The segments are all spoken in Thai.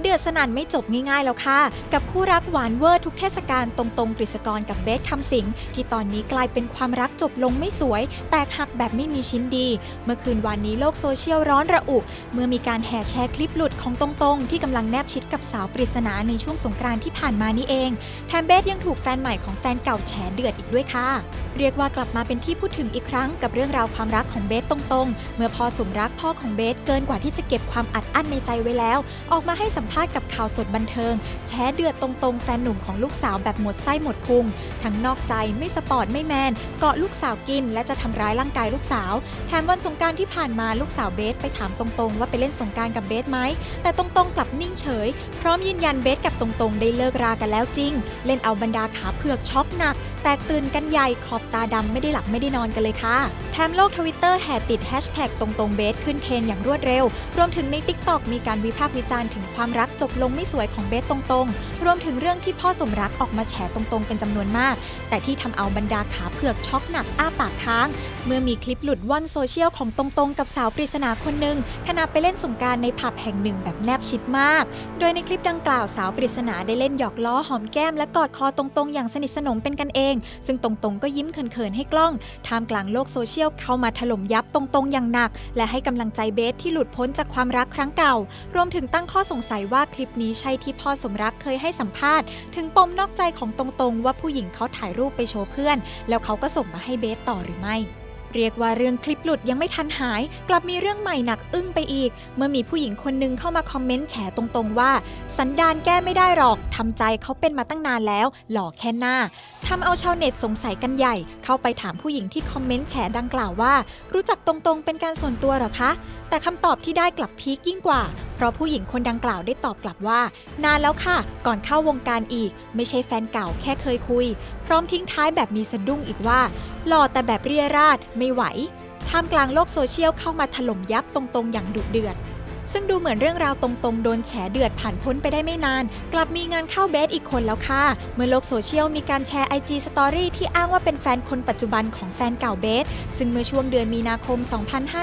เดือดสนั่นไม่จบง่ายๆแล้วค่ะ กับคู่รักหวานเวอร์ทุกเทศกาลตรงๆกฤษกรกับเบสคำสิงที่ตอนนี้กลายเป็นความรักจบลงไม่สวย แตกหัก แบบไม่มีชิ้นดี เมื่อคืนวานนี้โลกโซเชียลร้อนระอุ เมื่อมีการแห่แชร์คลิปหลุดของตรงๆ ที่กำลังแนบชิดกับสาวปริศนาในช่วงสงกรานต์ที่ผ่านมานี่เองแถมเบสยังถูกแฟนใหม่ของแฟนเก่าแฉเดือดอีกด้วยค่ะ เรียกว่ากลับมาเป็นที่พูดถึงอีกครั้งกับเรื่องราวความรักของเบสตรงๆ เมื่อพอสมรักพ่อของเบสเกินกว่าที่จะเก็บความอัดอั้นในใจไว้แล้ว ออกมาให้สัมภาษณ์กับข่าวสดบันเทิงแฉเดือดตรงๆ แฟนหนุ่มของลูกสาวแบบหมดไส้หมดพุง ทั้งนอกใจไม่สปอร์ตไม่แมน เกาะลูกสาวกิน และจะทำร้ายร่างกายลูกสาว แถมวันสงการที่ผ่านมาลูกสาวเบสไปถามตรงๆ ว่าไปเล่นสงการกับเบสไหม แต่ตรงๆ กลับนิ่งเฉย พร้อมยืนยันเบสกับตรงๆ ได้เลิกรากันแล้วจริง เล่นเอาบรรดาขาเผือกช็อกหนัก แตกตื่นกันใหญ่ขอบตาดำไม่ได้หลับไม่ได้นอนกันเลยค่ะ แถมโลกทวิตเตอร์แห่ติดแฮชแท็กตรงๆเบสขึ้นเทรนอย่างรวดเร็ว รวมถึงใน t ิ k t o k มีการวิพากษ์วิจารณ์ถึงความรักจบลงไม่สวยของเบสตรงๆ รวมถึงเรื่องที่พ่อสมรักออกมาแฉตรงๆ เป็นจำนวนมาก แต่ที่ทำเอาบรรดาขาเผือกช็อกหนักอ้าปากค้าง เมื่อมีคลิปหลุดว่อนโซเชียลของตรงๆ กับสาวปริศนาคนหนึ่งขณะไปเล่นสงการในผับแห่งหนึ่งแบบแนบชิดมาก โดยในคลิปดังกล่าวสาวปริศนาได้เล่นหยอกล้อหอมแก้มและกอดคอตรงๆ อย่างสนิทสนมเป็นกันเองซึ่งตรงๆ ก็ยิ้มเขินๆให้กล้องท่ามกลางโลกโซเชียลเข้ามาถล่มยับตรงๆ อย่างหนัก และให้กำลังใจเบสที่หลุดพ้นจากความรักครั้งเก่า รวมถึงตั้งข้อสงสัยว่าคลิปนี้ใช่ที่พ่อสมรักเคยให้สัมภาษณ์ ถึงปมนอกใจของตรงๆ ว่าผู้หญิงเขาถ่ายรูปไปโชว์เพื่อน แล้วเขาก็ส่งมาให้เบสต่อหรือไม่ เรียกว่าเรื่องคลิปหลุดยังไม่ทันหาย กลับมีเรื่องใหม่หนักอึ้งไปอีก เมื่อมีผู้หญิงคนหนึงเข้ามาคอมเมนต์แฉตรงๆ ว่า สันดานแก้ไม่ได้หรอกทำใจเขาเป็นมาตั้งนานแล้ว หล่อแค่หน้าทำเอาชาวเน็ตสงสัยกันใหญ่ เข้าไปถามผู้หญิงที่คอมเมนต์แฉดังกล่าวว่า รู้จักตรงๆ เป็นการส่วนตัวหรอคะ แต่คำตอบที่ได้กลับพีคยิ่งกว่า เพราะผู้หญิงคนดังกล่าวได้ตอบกลับว่า นานแล้วค่ะ ก่อนเข้าวงการอีก ไม่ใช่แฟนเก่าแค่เคยคุย พร้อมทิ้งท้ายแบบมีสะดุ้งอีกว่า หล่อแต่แบบเรียราดไม่ไหวท่ามกลางโลกโซเชียลเข้ามาถล่มยับตรงๆ อย่างดุเดือด ซึ่งดูเหมือนเรื่องราวตรงๆ โดนแฉเดือดผ่านพ้นไปได้ไม่นาน กลับมีงานเข้าเบสอีกคนแล้วค่ะ เมื่อโลกโซเชียลมีการแชร์ IG Story ที่อ้างว่าเป็นแฟนคนปัจจุบันของแฟนเก่าเบส ซึ่งเมื่อช่วงเดือนมีนาคม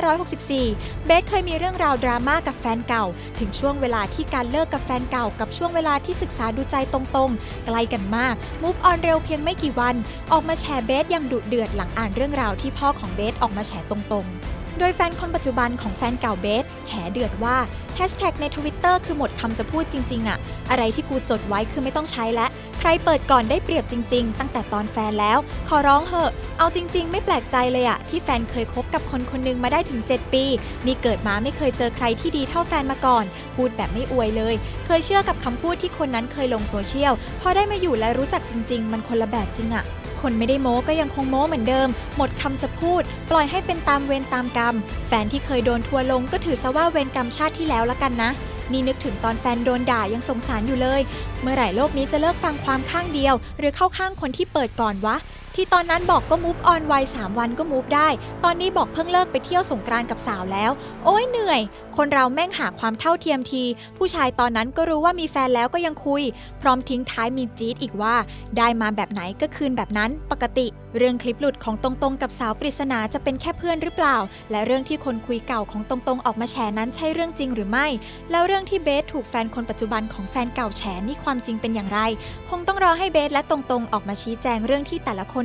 2564 เบสเคยมีเรื่องราวดราม่ากับแฟนเก่า ถึงช่วงเวลาที่การเลิกกับแฟนเก่ากับช่วงเวลาที่ศึกษาดูใจตรงๆใกล้กันมากมูฟออนเร็วเพียงไม่กี่วัน ออกมาแชร์เบสย่างดุเดือดหลังอ่านเรื่องราวที่พ่อของเบสออกมาแฉตรงๆ โดยแฟนคนปัจจุบันของแฟนเก่าเบสแฉเดือดว่าแฮชแท็กในทวิตเตอร์คือหมดคำจะพูดจริงๆอะอะไรที่กูจดไว้คือไม่ต้องใช้แล้วใครเปิดก่อนได้เปรียบจริงๆ ตั้งแต่ตอนแฟนแล้ว ขอร้องเหอะ เอาจริงๆ ไม่แปลกใจเลยอะที่แฟนเคยคบกับคนคนนึงมาได้ถึง 7 ปี นี่เกิดมาไม่เคยเจอใครที่ดีเท่าแฟนมาก่อน พูดแบบไม่อวยเลย เคยเชื่อกับคำพูดที่คนนั้นเคยลงโซเชียลพอได้มาอยู่และรู้จักจริง ๆ มันคนละแบบจริงอะ คนไม่ได้โม้ก็ยังคงโม้เหมือนเดิม หมดคำจะพูด ปล่อยให้เป็นตามเวรตามกรรม แฟนที่เคยโดนทัวร์ลงก็ถือซะว่าเวรกรรมชาติที่แล้วละกันนะ นี่นึกถึงตอนแฟนโดนด่ายังสงสารอยู่เลย เมื่อไหร่โลกนี้จะเลิกฟังความข้างเดียว หรือเข้าข้างคนที่เปิดก่อนวะ ที่ตอนนั้นบอกก็มูฟออนไว3วันก็มูฟได้ ตอนนี้บอกเพิ่งเลิกไปเที่ยวสงกรานต์กับสาวแล้ว โอ้ยเหนื่อย คนเราแม่งหาความเท่าเทียมที ผู้ชายตอนนั้นก็รู้ว่ามีแฟนแล้วก็ยังคุย พร้อมทิ้งท้ายมีจี๊ดอีกว่า ได้มาแบบไหนก็คืนแบบนั้นปกติ เรื่องคลิปหลุดของตรงๆ กับสาวปริศนาจะเป็นแค่เพื่อนหรือเปล่า และเรื่องที่คนคุยเก่าของตรงๆออกมาแฉนั้นใช่เรื่องจริงหรือไม่ แล้วเรื่องที่เบสถูกแฟนคนปัจจุบันของแฟนเก่าแฉนี่ความจริงเป็นอย่างไร คงต้องรอให้เบสและตรงๆออกมาชี้แจงเรื่องที่แต่ละคน